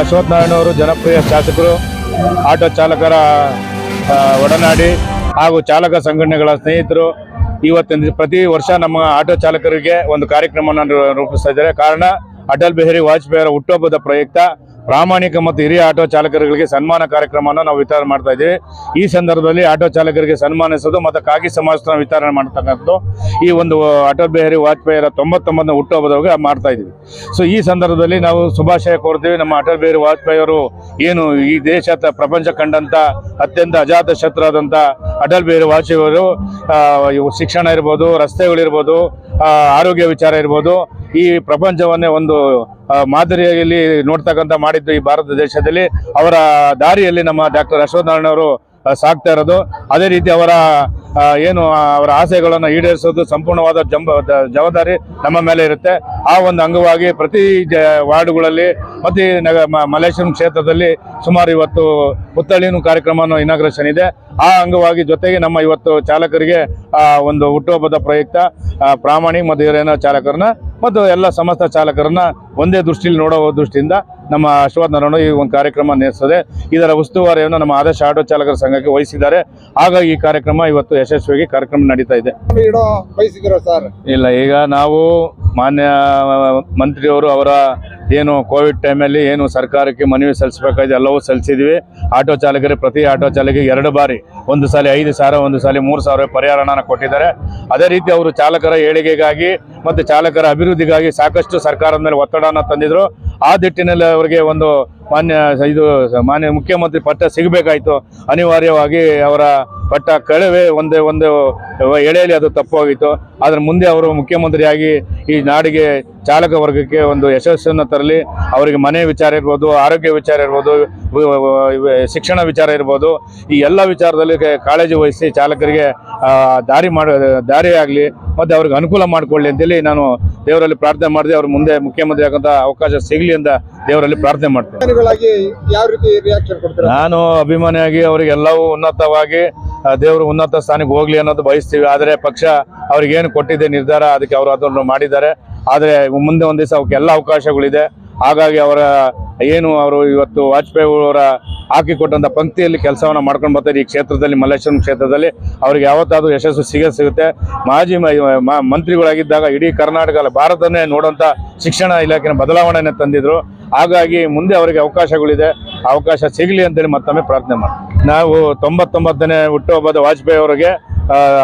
ಅಶ್ವಥ್ ನಾರಾಯಣ ಅವರು ಜನಪ್ರಿಯ ಶಾಸಕರು, ಆಟೋ ಚಾಲಕರ ಒಡನಾಡಿ ಹಾಗೂ ಚಾಲಕ ಸಂಘಟನೆಗಳ ಸ್ನೇಹಿತರು. ಇವತ್ತಿನ ಪ್ರತಿ ವರ್ಷ ನಮ್ಮ ಆಟೋ ಚಾಲಕರಿಗೆ ಒಂದು ಕಾರ್ಯಕ್ರಮವನ್ನು ರೂಪಿಸ್ತಾ ಇದ್ದಾರೆ. ಕಾರಣ, ಅಟಲ್ ಬಿಹಾರಿ ವಾಜಪೇಯಿ ಅವರ ಹುಟ್ಟುಹಬ್ಬದ ಪ್ರಯುಕ್ತ ಪ್ರಾಮಾಣಿಕ ಮತ್ತು ಹಿರಿಯ ಆಟೋ ಚಾಲಕರುಗಳಿಗೆ ಸನ್ಮಾನ ಕಾರ್ಯಕ್ರಮವನ್ನು ನಾವು ವಿತರಣೆ ಮಾಡ್ತಾ ಇದ್ದೀವಿ. ಈ ಸಂದರ್ಭದಲ್ಲಿ ಆಟೋ ಚಾಲಕರಿಗೆ ಸನ್ಮಾನಿಸೋದು ಮತ್ತು ಕಾಗಿ ಸಮಾಜನ ವಿತರಣೆ ಮಾಡ್ತಕ್ಕಂಥದ್ದು. ಈ ಒಂದು ಅಟಲ್ ಬಿಹಾರಿ ವಾಜಪೇಯಿರ ತೊಂಬತ್ತೊಂಬತ್ತನೇ ಹುಟ್ಟುಹಬ್ಬದವಾಗ ಮಾಡ್ತಾ ಇದ್ದೀವಿ. ಸೊ ಈ ಸಂದರ್ಭದಲ್ಲಿ ನಾವು ಶುಭಾಶಯ ಕೋರ್ತೀವಿ ನಮ್ಮ ಅಟಲ್ ಬಿಹಾರಿ ವಾಜಪೇಯಿಯವರು ಏನು ಈ ದೇಶ ಪ್ರಪಂಚ ಕಂಡಂಥ ಅತ್ಯಂತ ಅಜಾತ ಶತ್ರುವಾದಂಥ ಅಟಲ್ ಬಿಹಾರಿ ವಾಜಪೇಯಿ ಅವರು ಶಿಕ್ಷಣ ಇರ್ಬೋದು, ರಸ್ತೆಗಳಿರ್ಬೋದು ಆರೋಗ್ಯ ವಿಚಾರ ಇರ್ಬೋದು. ಈ ಪ್ರಪಂಚವನ್ನೇ ಒಂದು ಮಾದರಿಯಲ್ಲಿ ನೋಡ್ತಕ್ಕಂಥ ಮಾಡಿದ್ದು ಈ ಭಾರತ ದೇಶದಲ್ಲಿ. ಅವರ ದಾರಿಯಲ್ಲಿ ನಮ್ಮ ಡಾಕ್ಟರ್ ಅಶ್ವತ್ಥನಾರಾಯಣ ಅವರು ಸಾಕ್ತಾ ಇರೋದು. ಅದೇ ರೀತಿ ಅವರ ಏನು ಅವರ ಆಸೆಗಳನ್ನು ಈಡೇರಿಸೋದು ಸಂಪೂರ್ಣವಾದ ಜಂಬ, ಜವಾಬ್ದಾರಿ ನಮ್ಮ ಮೇಲೆ ಇರುತ್ತೆ. ಆ ಒಂದು ಅಂಗವಾಗಿ ಪ್ರತಿ ವಾರ್ಡ್ಗಳಲ್ಲಿ ಮತ್ತು ಈ ನಗ ಮ- ಮಲ್ಲೇಶ್ವರಂ ಕ್ಷೇತ್ರದಲ್ಲಿ ಸುಮಾರು ಇವತ್ತು ಪುತ್ಥಳಿನು ಕಾರ್ಯಕ್ರಮ ಇನಾಗ್ರೇಷನ್ ಇದೆ. ಆ ಅಂಗವಾಗಿ ಜೊತೆಗೆ ನಮ್ಮ ಇವತ್ತು ಚಾಲಕರಿಗೆ ಒಂದು ಹುಟ್ಟುಹಬ್ಬದ ಪ್ರಯುಕ್ತ ಪ್ರಾಮಾಣಿಕ ಮತ್ತು ಹಿರಿಯ ಚಾಲಕರನ್ನ ಮತ್ತು ಎಲ್ಲ ಸಮಸ್ತ ಚಾಲಕರನ್ನ ಒಂದೇ ದೃಷ್ಟಿಯಲ್ಲಿ ನೋಡೋ ದೃಷ್ಟಿಯಿಂದ ನಮ್ಮ ಅಶ್ವಥ್ ನಾರಾಯಣ ಈ ಒಂದು ಕಾರ್ಯಕ್ರಮ ನಡೆಸ್ತದೆ. ಇದರ ಉಸ್ತುವಾರಿಯನ್ನು ನಮ್ಮ ಆದರ್ಶ ಆಟೋ ಚಾಲಕರ ಸಂಘಕ್ಕೆ ವಹಿಸಿದ್ದಾರೆ. ಹಾಗಾಗಿ ಈ ಕಾರ್ಯಕ್ರಮ ಇವತ್ತು ಯಶಸ್ವಿಯಾಗಿ ಕಾರ್ಯಕ್ರಮ ನಡೀತಾ ಇದೆ. ಇಲ್ಲ ಈಗ ನಾವು ಮಾನ್ಯ ಮಂತ್ರಿಯವರು ಅವರ ಏನು ಕೋವಿಡ್ ಟೈಮಲ್ಲಿ ಏನು ಸರ್ಕಾರಕ್ಕೆ ಮನವಿ ಸಲ್ಲಿಸಬೇಕಾಗಿದೆ ಎಲ್ಲವೂ ಸಲ್ಲಿಸಿದ್ವಿ. ಆಟೋ ಚಾಲಕರಿಗೆ ಪ್ರತಿ ಆಟೋ ಚಾಲಕಿಗೆ ಎರಡು ಬಾರಿ, ಒಂದು ಸಲ ಐದು ಸಾವಿರ ಒಂದು ಸಲ ಮೂರು ಸಾವಿರ ಪರಿಹಾರ ಹಣನ ಕೊಟ್ಟಿದ್ದಾರೆ. ಅದೇ ರೀತಿ ಅವರು ಚಾಲಕರ ಏಳಿಗೆಗಾಗಿ ಮತ್ತು ಚಾಲಕರ ಅಭಿವೃದ್ಧಿಗಾಗಿ ಸಾಕಷ್ಟು ಸರ್ಕಾರದ ಮೇಲೆ ಒತ್ತಡನ ತಂದಿದ್ರು. ಆ ದಿಟ್ಟಿನಲ್ಲಿ ಅವರಿಗೆ ಒಂದು ಮಾನ್ಯ ಇದು ಮಾನ್ಯ ಮುಖ್ಯಮಂತ್ರಿ ಪಟ್ಟ ಸಿಗಬೇಕಾಯಿತು. ಅನಿವಾರ್ಯವಾಗಿ ಅವರ ಪಟ್ಟ ಕಳವೆ ಒಂದೇ ಒಂದು ಎಳೆಯಲ್ಲಿ ಅದು ತಪ್ಪೋಗಿತ್ತು. ಆದರೆ ಮುಂದೆ ಅವರು ಮುಖ್ಯಮಂತ್ರಿಯಾಗಿ ಈ ನಾಡಿಗೆ ಚಾಲಕ ವರ್ಗಕ್ಕೆ ಒಂದು ಯಶಸ್ಸನ್ನು ತರಲಿ, ಅವರಿಗೆ ಮನೆ ವಿಚಾರ ಇರ್ಬೋದು, ಆರೋಗ್ಯ ವಿಚಾರ ಇರ್ಬೋದು ಶಿಕ್ಷಣ ವಿಚಾರ ಇರ್ಬೋದು, ಈ ಎಲ್ಲ ವಿಚಾರದಲ್ಲಿ ಕಾಳಜಿ ವಹಿಸಿ ಚಾಲಕರಿಗೆ ದಾರಿ ಮಾಡ ದಾರಿ ಆಗಲಿ ಮತ್ತು ಅವ್ರಿಗೆ ಅನುಕೂಲ ಮಾಡಿಕೊಳ್ಳಿ ಅಂತೇಳಿ ನಾನು ದೇವರಲ್ಲಿ ಪ್ರಾರ್ಥನೆ ಮಾಡಿದೆ ಅವ್ರ ಮುಂದೆ ಮುಖ್ಯಮಂತ್ರಿ ಆಗಂತ ಅವಕಾಶ ಸಿಗಲಿ ಅಂತ ದೇವರಲ್ಲಿ ಪ್ರಾರ್ಥನೆ ಮಾಡ್ತೇನೆ. ನಾನು ಅಭಿಮಾನಿಯಾಗಿ ಅವರಿಗೆಲ್ಲವೂ ಉನ್ನತವಾಗಿ ದೇವರು ಉನ್ನತ ಸ್ಥಾನಕ್ಕೆ ಹೋಗ್ಲಿ ಅನ್ನೋದು ಬಯಸ್ತೀವಿ. ಆದರೆ ಪಕ್ಷ ಅವ್ರಿಗೇನು ಕೊಟ್ಟಿದೆ ನಿರ್ಧಾರ ಅದಕ್ಕೆ ಅವರು ಅದನ್ನು ಮಾಡಿದ್ದಾರೆ. ಆದರೆ ಮುಂದೆ ಒಂದು ದಿವಸ ಅವಕ್ಕೆ ಎಲ್ಲ ಅವಕಾಶಗಳಿದೆ. ಹಾಗಾಗಿ ಅವರ ಏನು ಅವರು ಇವತ್ತು ವಾಜಪೇಯಿ ಅವರ ಹಾಕಿಕೊಟ್ಟಂಥ ಪಂಕ್ತಿಯಲ್ಲಿ ಕೆಲಸವನ್ನು ಮಾಡ್ಕೊಂಡು ಬರ್ತಾರೆ ಈ ಕ್ಷೇತ್ರದಲ್ಲಿ, ಮಲ್ಲೇಶ್ವರಂ ಕ್ಷೇತ್ರದಲ್ಲಿ. ಅವ್ರಿಗೆ ಯಾವತ್ತಾದರೂ ಯಶಸ್ಸು ಸಿಗೇ ಸಿಗುತ್ತೆ. ಮಾಜಿ ಮಂತ್ರಿಗಳಾಗಿದ್ದಾಗ ಇಡೀ ಕರ್ನಾಟಕ ಭಾರತನೇ ನೋಡುವಂಥ ಶಿಕ್ಷಣ ಇಲಾಖೆನ ಬದಲಾವಣೆಯನ್ನು ತಂದಿದ್ರು. ಹಾಗಾಗಿ ಮುಂದೆ ಅವರಿಗೆ ಅವಕಾಶಗಳಿದೆ. ಅವಕಾಶ ಸಿಗಲಿ ಅಂತೇಳಿ ಮತ್ತೊಮ್ಮೆ ಪ್ರಾರ್ಥನೆ ಮಾಡಿ ನಾವು ತೊಂಬತ್ತೊಂಬತ್ತನೇ ಹುಟ್ಟುಹಬ್ಬದ ವಾಜಪೇಯಿ ಅವರಿಗೆ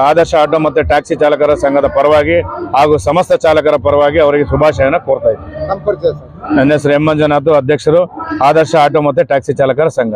ಆದರ್ಶ ಆಟೋ ಮತ್ತು ಟ್ಯಾಕ್ಸಿ ಚಾಲಕರ ಸಂಘದ ಪರವಾಗಿ ಹಾಗೂ ಸಮಸ್ತ ಚಾಲಕರ ಪರವಾಗಿ ಅವರಿಗೆ ಶುಭಾಶಯನ ಕೋರ್ತಾ ಸರ್ ನನ್ನ ಹೆಸರು ಎಂ ಮಂಜುನಾಥ್ ಅಧ್ಯಕ್ಷರು ಆದರ್ಶ ಆಟೋ ಮತ್ತೆ ಟ್ಯಾಕ್ಸಿ ಚಾಲಕರ ಸಂಘ.